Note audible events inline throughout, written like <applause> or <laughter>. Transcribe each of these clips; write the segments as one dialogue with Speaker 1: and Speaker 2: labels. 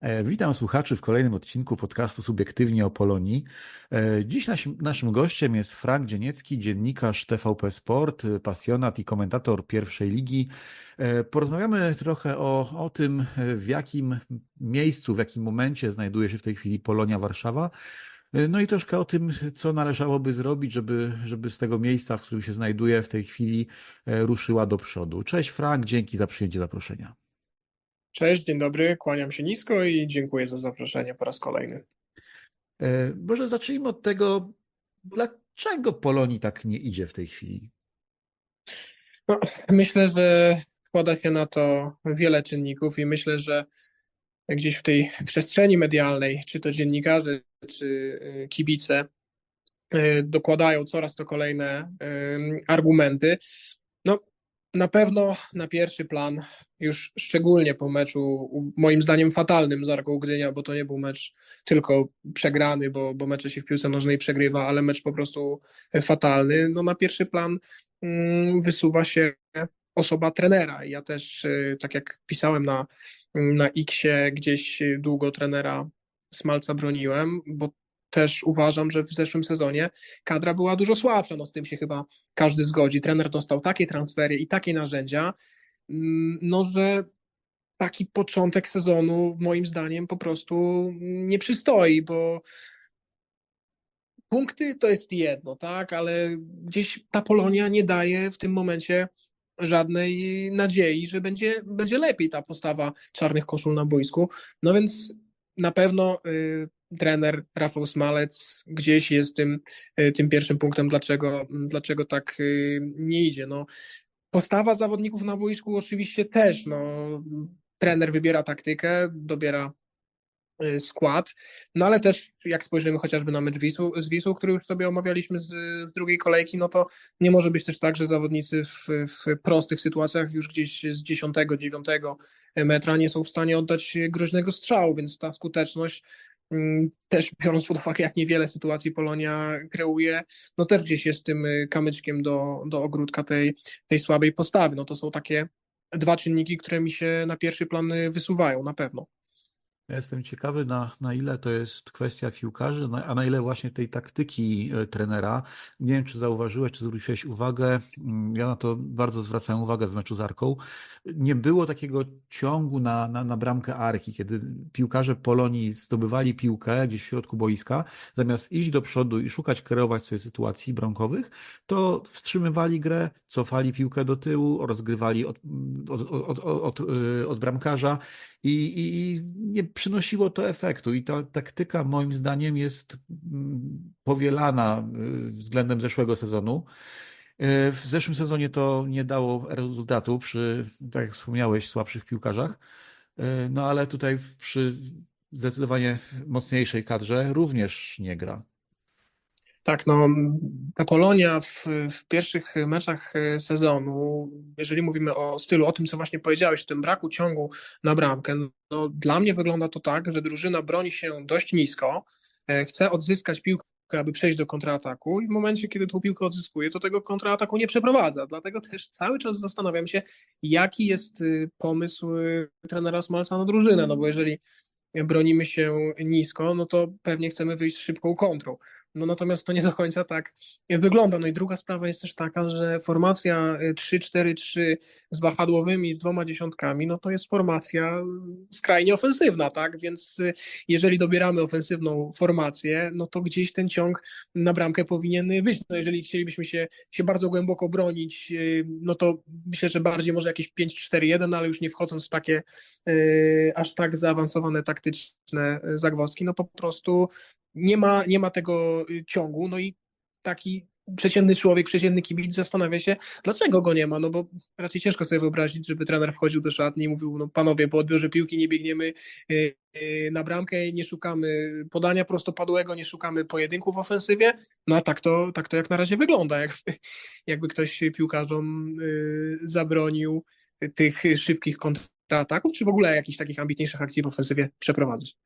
Speaker 1: E, Witam słuchaczy w kolejnym odcinku podcastu Subiektywnie o Polonii. E, Dziś naszym, gościem jest Frank Dzieniecki, dziennikarz TVP Sport, pasjonat i komentator pierwszej ligi. E, Porozmawiamy trochę o, o tym, w jakim miejscu, w jakim momencie znajduje się w tej chwili Polonia Warszawa. No i troszkę o tym, co należałoby zrobić, żeby, żeby z tego miejsca, w którym się znajduje w tej chwili, ruszyła do przodu. Cześć Frank, dzięki za przyjęcie zaproszenia.
Speaker 2: Cześć, dzień dobry, kłaniam się nisko i dziękuję za zaproszenie po raz kolejny.
Speaker 1: E, Może zacznijmy od tego, dlaczego Polonii tak nie idzie w tej chwili?
Speaker 2: No, myślę, że składa się na to wiele czynników i myślę, że gdzieś w tej przestrzeni medialnej, czy to dziennikarze, czy y, kibice, y, dokładają coraz to kolejne argumenty. Na pewno na pierwszy plan, już szczególnie po meczu, moim zdaniem fatalnym z Arką Gdynia, bo to nie był mecz tylko przegrany, bo, bo mecze się w piłce nożnej przegrywa, ale mecz po prostu fatalny. No na pierwszy plan mm, wysuwa się osoba trenera. Ja też, y, tak jak pisałem na, na X-ie, gdzieś długo trenera Smalca broniłem, bo też uważam, że w zeszłym sezonie kadra była dużo słabsza. No z tym się chyba każdy zgodzi. Trener dostał takie transfery i takie narzędzia, mm, no że taki początek sezonu moim zdaniem po prostu nie przystoi, bo punkty to jest jedno, tak, ale gdzieś ta Polonia nie daje w tym momencie żadnej nadziei, że będzie, będzie lepiej ta postawa czarnych koszul na boisku. No więc na pewno y, trener Rafał Smalec gdzieś jest tym, y, tym pierwszym punktem, dlaczego, dlaczego tak y, nie idzie. No, postawa zawodników na boisku oczywiście też, no, trener wybiera taktykę, dobiera y, skład, no ale też jak spojrzymy chociażby na mecz Wisłu, z Wisłą, który już sobie omawialiśmy z, z drugiej kolejki, no to nie może być też tak, że zawodnicy w, w prostych sytuacjach już gdzieś z 10, 9 metra nie są w stanie oddać groźnego strzału, więc ta skuteczność mm, też biorąc pod uwagę, jak niewiele sytuacji Polonia kreuje, no też gdzieś jest tym y, kamyczkiem do, do ogródka tej, tej słabej postawy. No to są takie dwa czynniki, które mi się na pierwszy plan y, wysuwają, na pewno.
Speaker 1: Ja jestem ciekawy, na, na ile to jest kwestia piłkarzy, a na ile właśnie tej taktyki e, trenera. Nie wiem, czy zauważyłeś, czy zwróciłeś uwagę, mm, ja na to bardzo zwracałem uwagę w meczu z Arką. Nie było takiego ciągu na, na, na bramkę Arki, kiedy piłkarze Polonii zdobywali piłkę gdzieś w środku boiska, zamiast iść do przodu i szukać, kreować sobie sytuacji bramkowych, to wstrzymywali grę, cofali piłkę do tyłu, rozgrywali od, od, od, od, od, y, od bramkarza i, i, i nie przynosiło to efektu. I ta taktyka moim zdaniem jest mm, powielana y, względem zeszłego sezonu. Y, W zeszłym sezonie to nie dało rezultatu przy, tak jak wspomniałeś, słabszych piłkarzach. Y, No ale tutaj przy zdecydowanie mocniejszej kadrze również nie gra.
Speaker 2: Tak, no ta Polonia w, w pierwszych meczach sezonu, jeżeli mówimy o stylu, o tym, co właśnie powiedziałeś, tym braku ciągu na bramkę, no dla mnie wygląda to tak, że drużyna broni się dość nisko, e, chce odzyskać piłkę, aby przejść do kontrataku i w momencie, kiedy tą piłkę odzyskuje, to tego kontrataku nie przeprowadza. Dlatego też cały czas zastanawiam się, jaki jest y, pomysł y, trenera Smalca na drużynę, no bo jeżeli bronimy się nisko, no to pewnie chcemy wyjść z szybką kontrą. No natomiast to nie do końca tak wygląda. No i druga sprawa jest też taka, że formacja 3-4-3 z wahadłowymi dwoma dziesiątkami, no to jest formacja skrajnie ofensywna, tak? Więc y, jeżeli dobieramy ofensywną formację, no to gdzieś ten ciąg na bramkę powinien być. No jeżeli chcielibyśmy się, się bardzo głęboko bronić, y, no to myślę, że bardziej może jakieś 5-4-1, ale już nie wchodząc w takie y, aż tak zaawansowane taktyczne zagwozdki, no po prostu nie ma, nie ma tego y, ciągu, no i taki przeciętny człowiek, przeciętny kibic zastanawia się, dlaczego go nie ma, no bo raczej ciężko sobie wyobrazić, żeby trener wchodził do szatni i mówił, no panowie, po odbiorze piłki nie biegniemy y, y, na bramkę, nie szukamy podania prostopadłego, nie szukamy pojedynków w ofensywie, no a tak to, tak to jak na razie wygląda, jakby, jakby ktoś piłkarzom zabronił tych szybkich kontrataków, czy w ogóle jakichś takich ambitniejszych akcji w ofensywie przeprowadzać.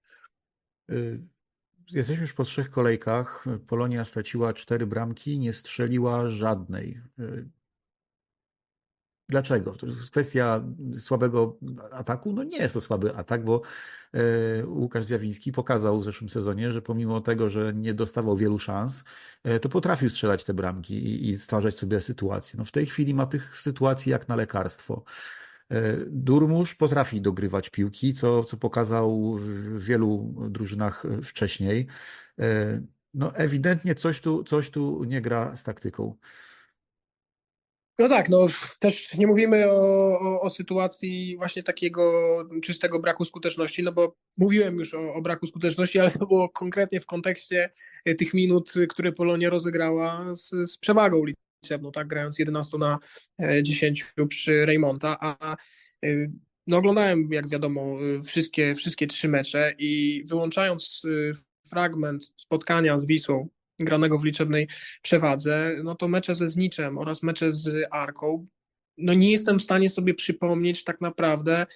Speaker 1: Jesteśmy już po trzech kolejkach. Polonia straciła cztery bramki, nie strzeliła żadnej. Dlaczego? To jest kwestia słabego ataku? No nie jest to słaby atak, bo e, Łukasz Zjawiński pokazał w zeszłym sezonie, że pomimo tego, że nie dostawał wielu szans, e, to potrafił strzelać te bramki i, i stwarzać sobie sytuacje. No w tej chwili ma tych sytuacji jak na lekarstwo. E, Durmusz potrafi dogrywać piłki, co, co pokazał w wielu drużynach wcześniej. E, No ewidentnie coś tu, coś tu nie gra z taktyką.
Speaker 2: No tak, no też nie mówimy o, o, o sytuacji właśnie takiego czystego braku skuteczności, no bo mówiłem już o, o braku skuteczności, ale to było konkretnie w kontekście e, tych minut, które Polonia rozegrała z, z przewagą liczebną, tak, grając 11 na e, 10 przy Reymonta, a e, no oglądałem, jak wiadomo, e, wszystkie, wszystkie trzy mecze i wyłączając e, fragment spotkania z Wisłą, granego w liczebnej przewadze, no to mecze ze Zniczem oraz mecze z Arką, no nie jestem w stanie sobie przypomnieć tak naprawdę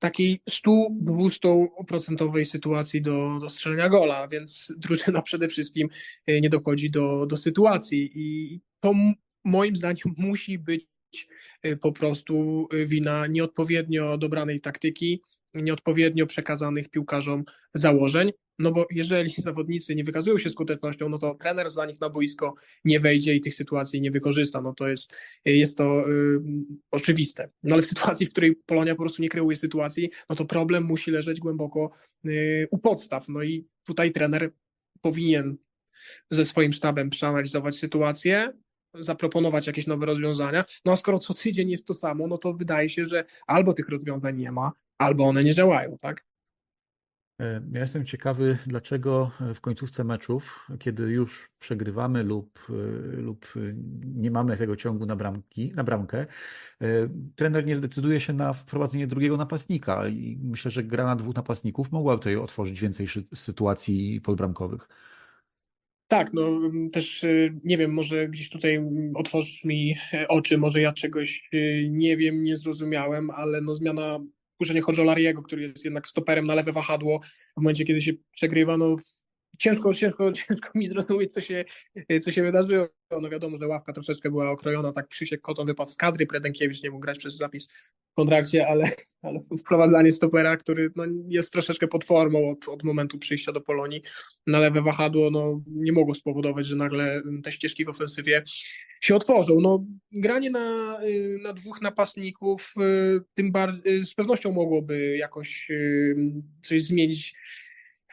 Speaker 2: takiej 100-200% sytuacji do, do strzelenia gola, więc drużyna przede wszystkim e, nie dochodzi do, do sytuacji i to moim zdaniem musi być e, po prostu e, wina nieodpowiednio dobranej taktyki, nieodpowiednio przekazanych piłkarzom założeń, no bo jeżeli zawodnicy nie wykazują się skutecznością, no to trener za nich na boisko nie wejdzie i tych sytuacji nie wykorzysta. No to jest, jest to y, oczywiste. No ale w sytuacji, w której Polonia po prostu nie kreuje sytuacji, no to problem musi leżeć głęboko y, u podstaw. No i tutaj trener powinien ze swoim sztabem przeanalizować sytuację, zaproponować jakieś nowe rozwiązania. No a skoro co tydzień jest to samo, no to wydaje się, że albo tych rozwiązań nie ma, albo one nie działają, tak?
Speaker 1: E, Ja jestem ciekawy, dlaczego w końcówce meczów, kiedy już przegrywamy lub, e, lub nie mamy tego ciągu na, bramki, na bramkę, e, trener nie zdecyduje się na wprowadzenie drugiego napastnika. I myślę, że gra na dwóch napastników mogła tutaj otworzyć więcej sytuacji podbramkowych.
Speaker 2: Tak, no też nie wiem, może gdzieś tutaj otworzysz mi e, oczy, może ja czegoś nie wiem, nie zrozumiałem, ale no zmiana wpuszczenie Hodżolariego, który jest jednak stoperem na lewe wahadło. W momencie, kiedy się przegrywa, no ciężko, ciężko, <laughs> ciężko mi zrozumieć, co się, co się wydarzyło. No wiadomo, że ławka troszeczkę była okrojona, tak Krzysiek Koton wypadł z kadry, Predenkiewicz nie mógł grać przez zapis w kontrakcie, ale, <laughs> ale wprowadzanie stopera, który no, jest troszeczkę pod formą od, od momentu przyjścia do Polonii na lewe wahadło, no nie mogło spowodować, że nagle te ścieżki w ofensywie się otworzą. No, granie na, y, na dwóch napastników y, tym bardziej z pewnością mogłoby jakoś y, coś zmienić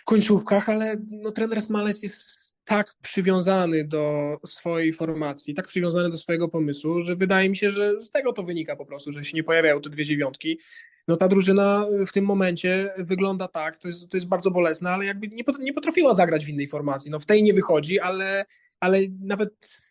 Speaker 2: końcówkach, ale no, trener Smalec jest tak przywiązany do swojej formacji, tak przywiązany do swojego pomysłu, że wydaje mi się, że z tego to wynika po prostu, że się nie pojawiają te dwie dziewiątki. No ta drużyna w tym momencie wygląda tak, to jest, to jest bardzo bolesne, ale jakby nie, nie potrafiła zagrać w innej formacji. No w tej nie wychodzi, ale, ale nawet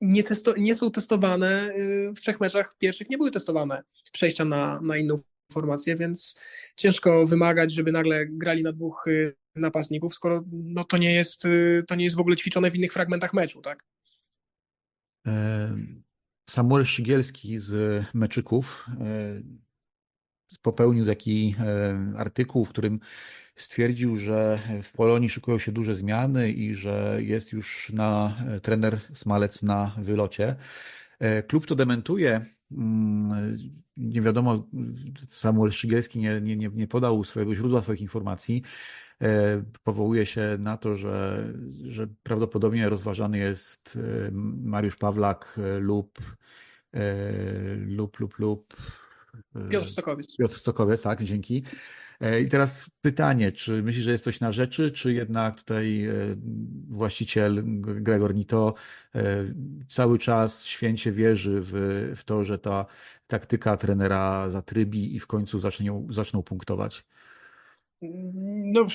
Speaker 2: nie, testo, nie są testowane y, w trzech meczach pierwszych, nie były testowane przejścia na, na inną formację, więc ciężko wymagać, żeby nagle grali na dwóch y, napastników, skoro no, to, nie jest, y, to nie jest w ogóle ćwiczone w innych fragmentach meczu, tak?
Speaker 1: Samuel Szygielski z Meczyków e, popełnił taki artykuł, w którym stwierdził, że w Polonii szykują się duże zmiany i że jest już na trener Smalec na wylocie. E, Klub to dementuje. Nie wiadomo, Samuel Szygielski nie, nie, nie nie podał swojego źródła, swoich informacji. E, Powołuje się na to, że, że prawdopodobnie rozważany jest e, Mariusz Pawlak e, lub lub lub lub
Speaker 2: Piotr Stokowiec.
Speaker 1: Piotr Stokowiec, tak, dzięki. E, I teraz pytanie, czy myślisz, że jest coś na rzeczy, czy jednak tutaj e, właściciel Gregor Nito e, cały czas święcie wierzy w, w to, że ta taktyka trenera zatrybi i w końcu zaczną, zaczną punktować?
Speaker 2: No,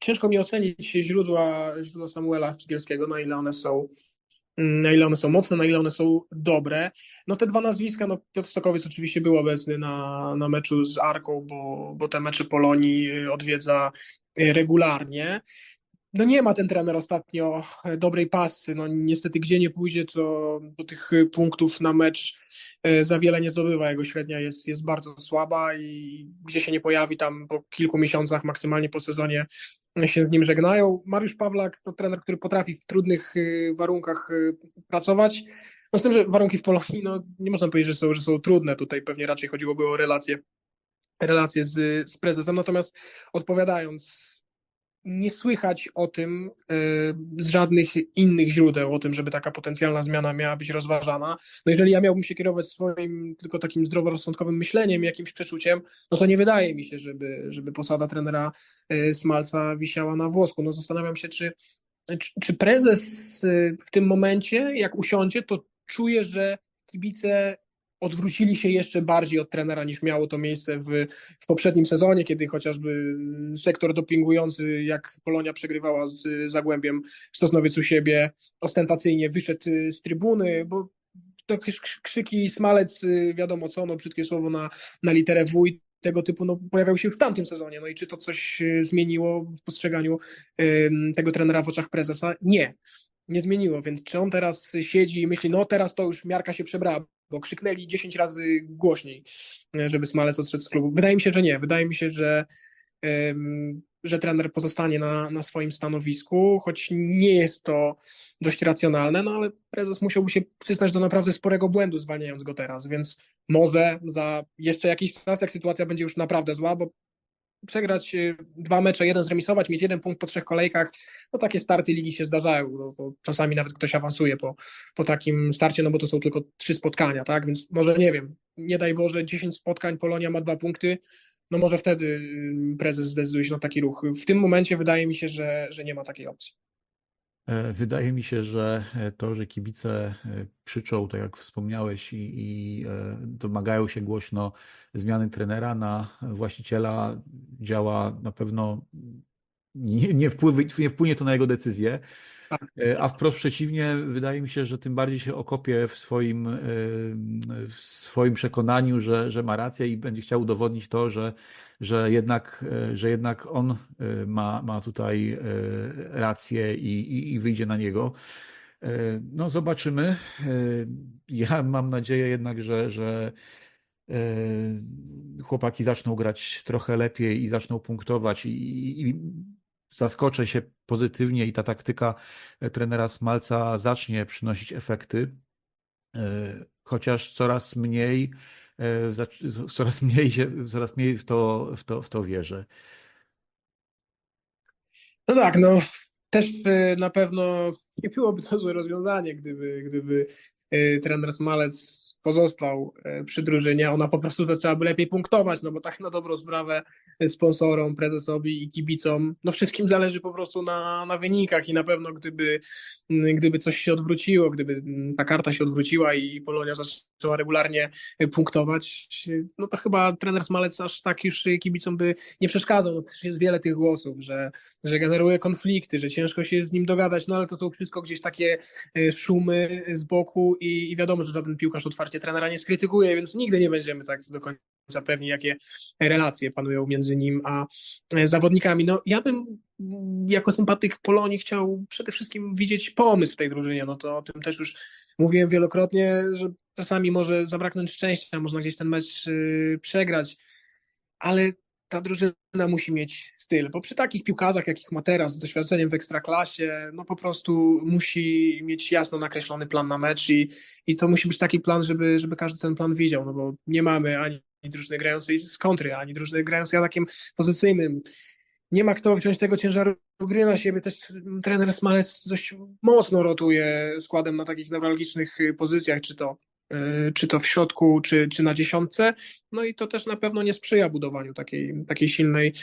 Speaker 2: ciężko mi ocenić źródła, źródła Samuela Szczygielskiego, na ile one są na ile one są mocne, na ile one są dobre. No te dwa nazwiska, no Piotr Stokowiec oczywiście był obecny na, na meczu z Arką, bo, bo te mecze Polonii y, odwiedza y, regularnie. No nie ma ten trener ostatnio dobrej pasy. No niestety gdzie nie pójdzie, to, to tych punktów na mecz e, za wiele nie zdobywa. Jego średnia jest, jest bardzo słaba i gdzie się nie pojawi tam po kilku miesiącach, maksymalnie po sezonie się z nim żegnają. Mariusz Pawlak to trener, który potrafi w trudnych e, warunkach e, pracować, No z tym, że warunki w Polonii, no nie można powiedzieć, że są, że są trudne. Tutaj pewnie raczej chodziłoby o relacje, relacje z, z prezesem. Natomiast odpowiadając, nie słychać o tym e, z żadnych innych źródeł, o tym, żeby taka potencjalna zmiana miała być rozważana. No jeżeli ja miałbym się kierować swoim tylko takim zdroworozsądkowym myśleniem, jakimś przeczuciem, no to nie wydaje mi się, żeby, żeby posada trenera e, Smalca wisiała na włosku. No zastanawiam się, czy, czy, prezes e, w tym momencie, jak usiądzie, to czuje, że kibice odwrócili się jeszcze bardziej od trenera niż miało to miejsce w, w poprzednim sezonie, kiedy chociażby sektor dopingujący, jak Polonia przegrywała z Zagłębiem Sosnowiec u siebie, ostentacyjnie wyszedł z trybuny, bo to krzyki smalec, wiadomo co, no brzydkie słowo na, na literę W i tego typu no, pojawiały się już w tamtym sezonie. No i czy to coś zmieniło w postrzeganiu tego trenera w oczach prezesa? Nie nie zmieniło, więc czy on teraz siedzi i myśli, no teraz to już miarka się przebrała, bo krzyknęli 10 razy głośniej, żeby Smalec odszedł z klubu. Wydaje mi się, że nie. Wydaje mi się, że, że trener pozostanie na, na swoim stanowisku, choć nie jest to dość racjonalne, no ale prezes musiałby się przyznać do naprawdę sporego błędu, zwalniając go teraz, więc może za jeszcze jakiś czas, jak sytuacja będzie już naprawdę zła, bo przegrać y, dwa mecze, jeden zremisować, mieć jeden punkt po trzech kolejkach, no takie starty ligi się zdarzają, no, czasami nawet ktoś awansuje po, po takim starcie, no bo to są tylko trzy spotkania, tak, więc może nie wiem, nie daj Boże, 10 spotkań, Polonia ma dwa punkty, no może wtedy y, prezes zdecyduje się na taki ruch. W tym momencie wydaje mi się, że, że nie ma takiej opcji.
Speaker 1: E, wydaje mi się, że e, to, że kibice e, krzyczą, tak jak wspomniałeś, i, i domagają się głośno zmiany trenera na właściciela, działa na pewno, nie, nie, nie wpłynie to na jego decyzję. A wprost przeciwnie, wydaje mi się, że tym bardziej się okopie w swoim, w swoim przekonaniu, że, że ma rację i będzie chciał udowodnić to, że że jednak, e, że jednak on e, ma, ma tutaj e, rację i, i, i wyjdzie na niego. No, zobaczymy. Ja <laughs> mam nadzieję jednak, że, że chłopaki zaczną grać trochę lepiej i zaczną punktować i, i zaskoczę się pozytywnie i ta taktyka trenera Smalca zacznie przynosić efekty, chociaż coraz mniej coraz mniej, się, coraz mniej w to, w to, w to wierzę.
Speaker 2: No tak, no też e, na pewno nie byłoby to złe rozwiązanie, gdyby, gdyby e, trener Smalec pozostał przy drużynie. Ona po prostu trzeba by lepiej punktować, no bo tak na dobrą sprawę sponsorom, prezesowi i kibicom. No wszystkim zależy po prostu na, na wynikach i na pewno gdyby, gdyby coś się odwróciło, gdyby ta karta się odwróciła i Polonia zaczęła regularnie punktować, no to chyba trener Smalec aż tak już kibicom by nie przeszkadzał. No jest wiele tych głosów, że, że generuje konflikty, że ciężko się z nim dogadać, no ale to są wszystko gdzieś takie e, szumy z boku i, i wiadomo, że żaden piłkarz otwarcie trenera nie skrytykuje, więc nigdy nie będziemy tak do końca zapewni, jakie relacje panują między nim a e, zawodnikami. No, ja bym jako sympatyk Polonii chciał przede wszystkim widzieć pomysł w tej drużynie. No to o tym też już mówiłem wielokrotnie, że czasami może zabraknąć szczęścia, można gdzieś ten mecz yy, przegrać, ale ta drużyna musi mieć styl, bo przy takich piłkarzach, jakich ma teraz, z doświadczeniem w ekstraklasie, no po prostu musi mieć jasno nakreślony plan na mecz i, i to musi być taki plan, żeby, żeby każdy ten plan widział, no bo nie mamy ani drużyny grającej z kontry, ani drużyny grającej atakiem pozycyjnym. Nie ma kto wziąć tego ciężaru gry na siebie. Też trener Smalec dość mocno rotuje składem na takich newralgicznych pozycjach, czy to, e, czy to w środku, czy, czy na dziesiątce. No i to też na pewno nie sprzyja budowaniu takiej, takiej silnej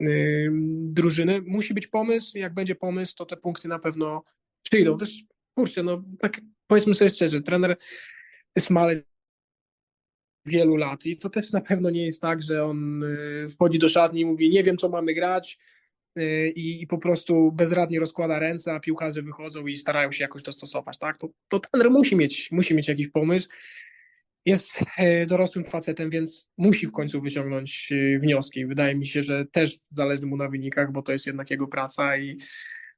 Speaker 2: yy, drużyny. Musi być pomysł. Jak będzie pomysł, to te punkty na pewno przyjdą. Też, kurczę, no tak powiedzmy sobie szczerze, trener Smalec wielu lat. I to też na pewno nie jest tak, że on y, wchodzi do szatni i mówi, nie wiem, co mamy grać, y, i, i po prostu bezradnie rozkłada ręce, a piłkarze wychodzą i starają się jakoś dostosować. Tak? To, to trener musi mieć, musi mieć jakiś pomysł. Jest e, dorosłym facetem, więc musi w końcu wyciągnąć y, wnioski. Wydaje mi się, że też zależy mu na wynikach, bo to jest jednak jego praca i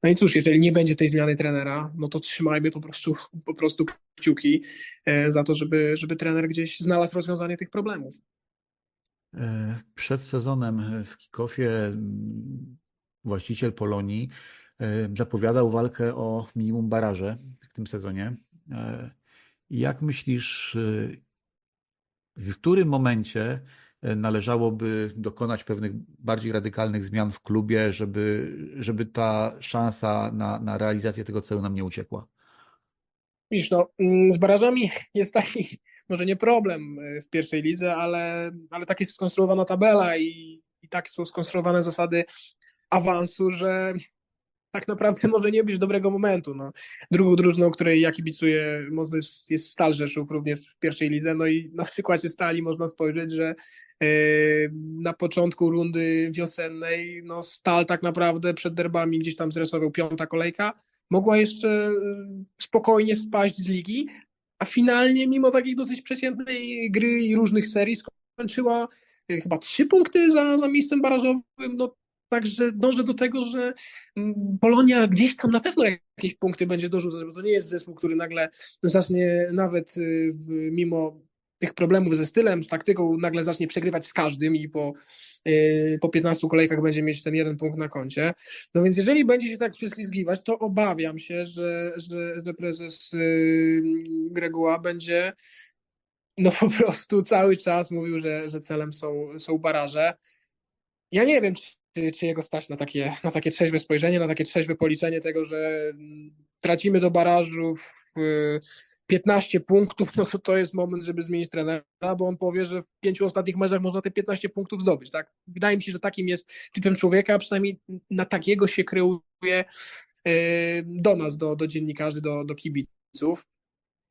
Speaker 2: no i cóż, jeżeli nie będzie tej zmiany trenera, no to trzymajmy po prostu, po prostu kciuki e, za to, żeby, żeby trener gdzieś znalazł rozwiązanie tych problemów.
Speaker 1: E, przed sezonem w Kikowie mm, właściciel Polonii e, zapowiadał walkę o minimum baraże w tym sezonie. Jak myślisz, w którym momencie należałoby dokonać pewnych bardziej radykalnych zmian w klubie, żeby, żeby ta szansa na, na realizację tego celu nam nie uciekła?
Speaker 2: Widzisz, no, mm, z barażami jest taki, <laughs> może nie problem y, w pierwszej lidze, ale, ale tak jest skonstruowana tabela i, i tak są skonstruowane zasady awansu, że tak naprawdę może nie być dobrego momentu. No. Drugą drużyną, której ja kibicuję mocno jest, jest Stal Rzeszów również w pierwszej lidze, no i na przykładzie Stali można spojrzeć, że yy, na początku rundy wiosennej no Stal tak naprawdę przed derbami gdzieś tam zresował piąta kolejka, mogła jeszcze spokojnie spaść z ligi, a finalnie mimo takiej dosyć przeciętnej gry i różnych serii skończyła e, chyba trzy punkty za, za miejscem barażowym, no Także dążę do tego, że Polonia gdzieś tam na pewno jakieś punkty będzie dorzucać, bo to nie jest zespół, który nagle zacznie nawet y, w, mimo tych problemów ze stylem, z taktyką, nagle zacznie przegrywać z każdym i po, yy, po 15 kolejkach będzie mieć ten jeden punkt na koncie. No więc jeżeli będzie się tak przeslizgiwać, to obawiam się, że, że, że prezes yy, Greguła będzie no po prostu cały czas mówił, że, że celem są, są baraże. Ja nie wiem, czy czy, czy jego stać na takie, na takie trzeźwe spojrzenie, na takie trzeźwe policzenie tego, że tracimy do barażu 15 punktów, no to to jest moment, żeby zmienić trenera, bo on powie, że w pięciu ostatnich meczach można te 15 punktów zdobyć, tak? Wydaje mi się, że takim jest typem człowieka, a przynajmniej na takiego się kreuje do nas, do, do dziennikarzy, do, do kibiców.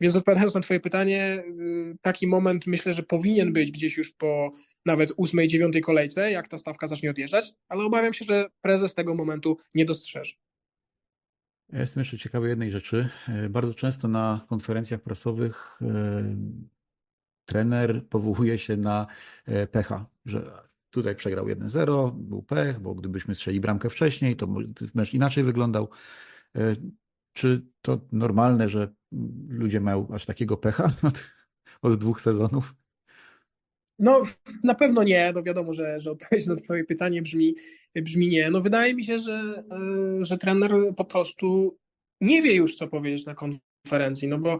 Speaker 2: Więc odpowiadając na Twoje pytanie, y, taki moment myślę, że powinien być gdzieś już po nawet ósmej, dziewiątej kolejce, jak ta stawka zacznie odjeżdżać, ale obawiam się, że prezes tego momentu nie dostrzeże.
Speaker 1: Ja jestem jeszcze ciekawy jednej rzeczy. E, bardzo często na konferencjach prasowych e, trener powołuje się na pecha, że tutaj przegrał 1-0, był pech, bo gdybyśmy strzeli bramkę wcześniej, to mecz inaczej wyglądał. Czy to normalne, że ludzie mają aż takiego pecha <laughs> od, od dwóch sezonów?
Speaker 2: No, na pewno nie. No wiadomo, że, że odpowiedź na Twoje pytanie brzmi, brzmi nie. No wydaje mi się, że, e, że trener po prostu nie wie już, co powiedzieć na konferencji, no bo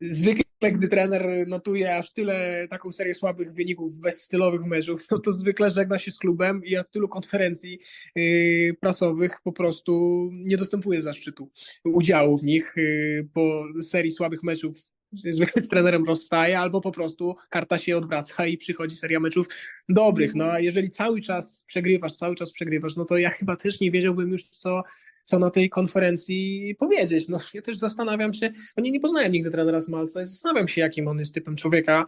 Speaker 2: zwykle, gdy trener notuje aż tyle, taką serię słabych wyników, bezstylowych meczów, no to zwykle żegna się z klubem i od tylu konferencji yy, prasowych po prostu nie dostępuje zaszczytu udziału w nich yy, po serii słabych meczów zwykle z trenerem rozstaje, albo po prostu karta się odwraca i przychodzi seria meczów dobrych. No a jeżeli cały czas przegrywasz, cały czas przegrywasz, no to ja chyba też nie wiedziałbym już, co, co na tej konferencji powiedzieć. No, ja też zastanawiam się, bo nie, nie poznałem nigdy trenera Smalca i zastanawiam się, jakim on jest typem człowieka.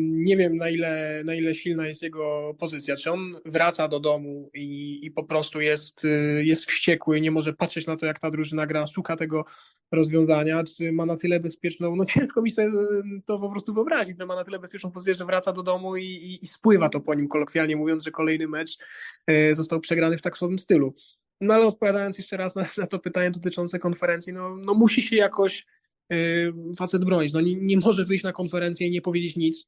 Speaker 2: Nie wiem, na ile, na ile silna jest jego pozycja. Czy on wraca do domu i, i po prostu jest, y, jest wściekły, nie może patrzeć na to, jak ta drużyna gra, szuka tego rozwiązania, czy ma na tyle bezpieczną, no <laughs> ciężko mi sobie to po prostu wyobrazić, że ma na tyle bezpieczną pozycję, że wraca do domu i, i, i spływa to po nim kolokwialnie mówiąc, że kolejny mecz y, został przegrany w tak słabym stylu. No ale odpowiadając jeszcze raz na, na to pytanie dotyczące konferencji, no, no musi się jakoś yy, facet bronić. No nie, nie może wyjść na konferencję i nie powiedzieć nic.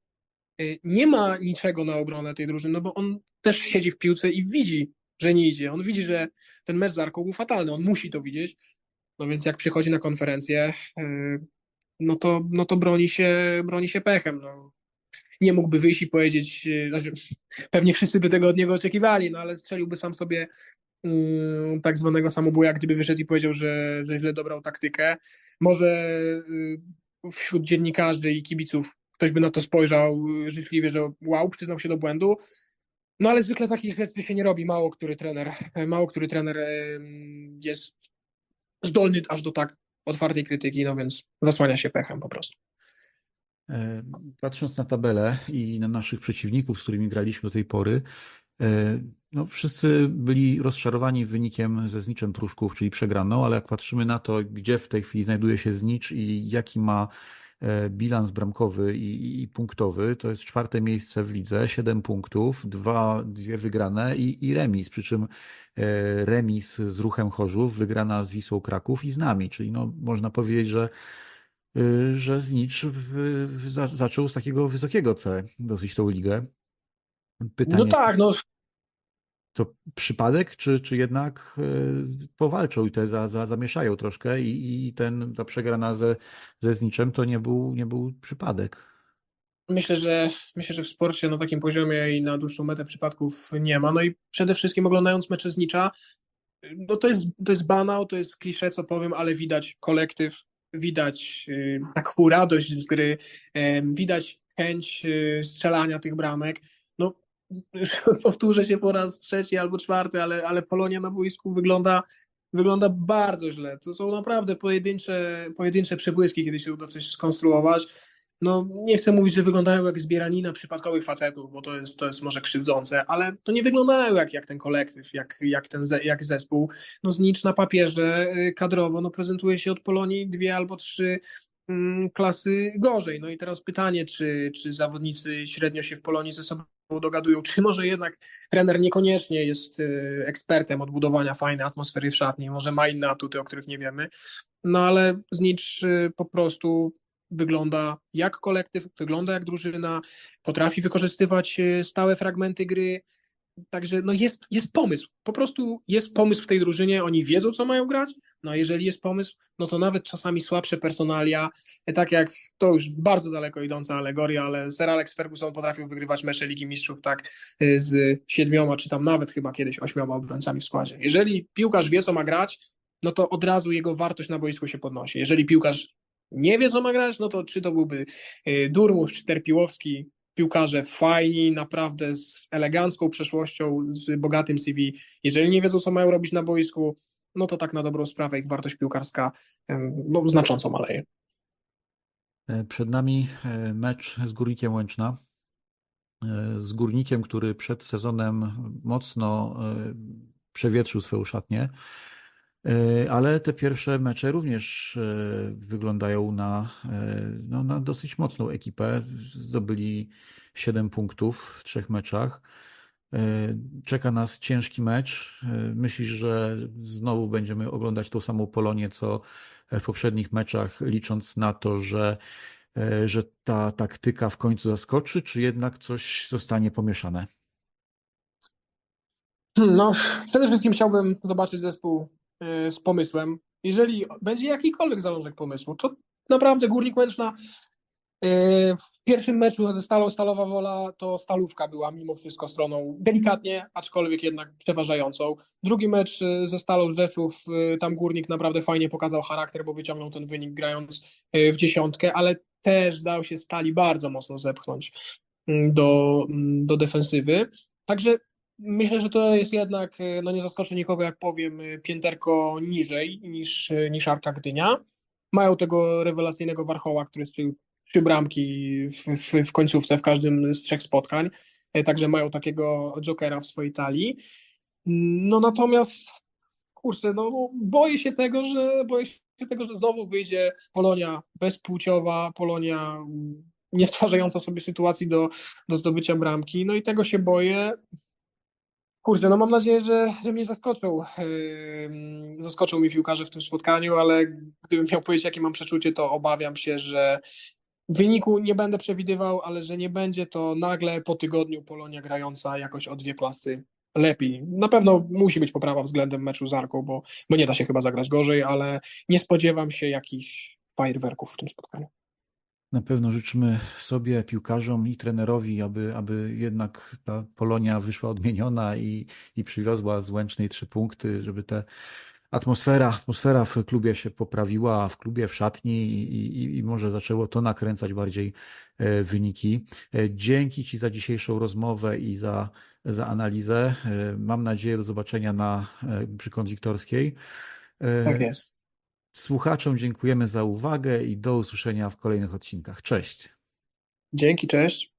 Speaker 2: Yy, nie ma niczego na obronę tej drużyny, no bo on też siedzi w piłce i widzi, że nie idzie. On widzi, że ten mecz z Arką był fatalny, on musi to widzieć. No więc jak przychodzi na konferencję, yy, no to, no to broni, się, broni się pechem. No. Nie mógłby wyjść i powiedzieć, znaczy, pewnie wszyscy by tego od niego oczekiwali, no ale strzeliłby sam sobie Y, tak zwanego samobuja, gdyby wyszedł i powiedział, że, że źle dobrał taktykę. Może y, wśród dziennikarzy i kibiców ktoś by na to spojrzał życzliwie, że wow, przyznał się do błędu. No ale zwykle takich rzeczy się nie robi. Mało który trener, mało który trener jest zdolny aż do tak otwartej krytyki, no więc zasłania się pechem po prostu.
Speaker 1: E, patrząc na tabelę i na naszych przeciwników, z którymi graliśmy do tej pory, E, no, wszyscy byli rozczarowani wynikiem ze Zniczem Pruszków, czyli przegraną, ale jak patrzymy na to, gdzie w tej chwili znajduje się Znicz i jaki ma e, bilans bramkowy i, i punktowy, to jest czwarte miejsce w lidze, 7 punktów, dwa, dwie wygrane i, i remis, przy czym e, remis z Ruchem Chorzów, wygrana z Wisłą Kraków i z nami, czyli no, można powiedzieć, że że Znicz zaczął z takiego wysokiego C dosyć tą ligę.
Speaker 2: Pytanie... No tak, no
Speaker 1: to przypadek, czy, czy jednak e, powalczą i te za, za, zamieszają troszkę i, i ten, ta przegrana ze, ze Zniczem to nie był, nie był przypadek.
Speaker 2: Myślę, że myślę, że w sporcie na takim poziomie i na dłuższą metę przypadków nie ma. No i przede wszystkim oglądając mecze Znicza, no to jest, to jest banał, to jest klisze, co powiem, ale widać kolektyw, widać y, taką radość z gry, widać chęć y, strzelania tych bramek. <laughs> Powtórzę się po raz trzeci albo czwarty, ale, ale Polonia na boisku wygląda, wygląda bardzo źle. To są naprawdę pojedyncze, pojedyncze przebłyski, kiedy się uda coś skonstruować. No, nie chcę mówić, że wyglądają jak zbieranina przypadkowych facetów, bo to jest, to jest może krzywdzące, ale to nie wyglądają jak, jak ten kolektyw, jak, jak ten jak zespół. No, znicz na papierze y, kadrowo no, prezentuje się od Polonii dwie albo trzy mm, klasy gorzej. No i teraz pytanie, czy, czy zawodnicy średnio się w Polonii ze sobą dogadują, czy może jednak trener niekoniecznie jest y, ekspertem od budowania fajnej atmosfery w szatni, może ma inne atuty, o których nie wiemy, no ale Znicz y, po prostu wygląda jak kolektyw, wygląda jak drużyna, potrafi wykorzystywać e, stałe fragmenty gry. Także no jest, jest pomysł. Po prostu jest pomysł w tej drużynie, oni wiedzą, co mają grać. No jeżeli jest pomysł, no to nawet czasami słabsze personalia, tak jak to już bardzo daleko idąca alegoria, ale Sir Alex Ferguson potrafił wygrywać mecze Ligi Mistrzów tak e, z siedmioma, czy tam nawet chyba kiedyś ośmioma obrońcami w składzie. Jeżeli piłkarz wie, co ma grać, no to od razu jego wartość na boisku się podnosi. Jeżeli piłkarz nie wie, co ma grać, no to czy to byłby y, Durmusz, czy Terpiłowski, piłkarze fajni, naprawdę z elegancką przeszłością, z bogatym CV. Jeżeli nie wiedzą, co mają robić na boisku, no to tak na dobrą sprawę ich wartość piłkarska no, znacząco maleje.
Speaker 1: E, przed nami e, mecz z Górnikiem Łęczna. E, z Górnikiem, który przed sezonem mocno przewietrzył swoją szatnię. Ale te pierwsze mecze również wyglądają na, no, na dosyć mocną ekipę. Zdobyli 7 punktów w trzech meczach. Czeka nas ciężki mecz. Myślisz, że znowu będziemy oglądać tą samą Polonię, co w poprzednich meczach, licząc na to, że, że ta taktyka w końcu zaskoczy, czy jednak coś zostanie pomieszane?
Speaker 2: No, przede wszystkim chciałbym zobaczyć zespół z pomysłem. Jeżeli będzie jakikolwiek zalążek pomysłu, to naprawdę Górnik Łęczna w pierwszym meczu ze Stalą Stalowa Wola to Stalówka była mimo wszystko stroną delikatnie, aczkolwiek jednak przeważającą. Drugi mecz y, ze Stalą Rzeszów, tam Górnik naprawdę fajnie pokazał charakter, bo wyciągnął ten wynik grając w dziesiątkę, ale też dał się Stali bardzo mocno zepchnąć do, do defensywy. Także Myślę, że to jest jednak, no nie zaskoczę nikogo, jak powiem, pięterko niżej niż, niż Arka Gdynia. Mają tego rewelacyjnego warchoła, który strzelił trzy bramki w, w, w końcówce w każdym z trzech spotkań. Także mają takiego jokera w swojej talii. No natomiast, kurczę, no boję się tego, że boję się tego, że znowu wyjdzie Polonia bezpłciowa, Polonia nie stwarzająca sobie sytuacji do, do zdobycia bramki. No i tego się boję. Kurde, no mam nadzieję, że, że mnie zaskoczą. Yy, zaskoczą mi piłkarze w tym spotkaniu, ale gdybym miał powiedzieć, jakie mam przeczucie, to obawiam się, że wyniku nie będę przewidywał, ale że nie będzie to nagle po tygodniu Polonia grająca jakoś o dwie klasy lepiej. Na pewno musi być poprawa względem meczu z Arką, bo, bo nie da się chyba zagrać gorzej, ale nie spodziewam się jakichś fajerwerków w tym spotkaniu.
Speaker 1: Na pewno życzymy sobie, piłkarzom i trenerowi, aby, aby jednak ta Polonia wyszła odmieniona i, i przywiozła z Łęcznej trzy punkty, żeby ta atmosfera, atmosfera w klubie się poprawiła, w klubie, w szatni i, i, i może zaczęło to nakręcać bardziej e, wyniki. E, dzięki Ci za dzisiejszą rozmowę i za, za analizę. E, mam nadzieję do zobaczenia na, przy Konwiktorskiej.
Speaker 2: Tak jest.
Speaker 1: Słuchaczom dziękujemy za uwagę i do usłyszenia w kolejnych odcinkach. Cześć.
Speaker 2: Dzięki, cześć.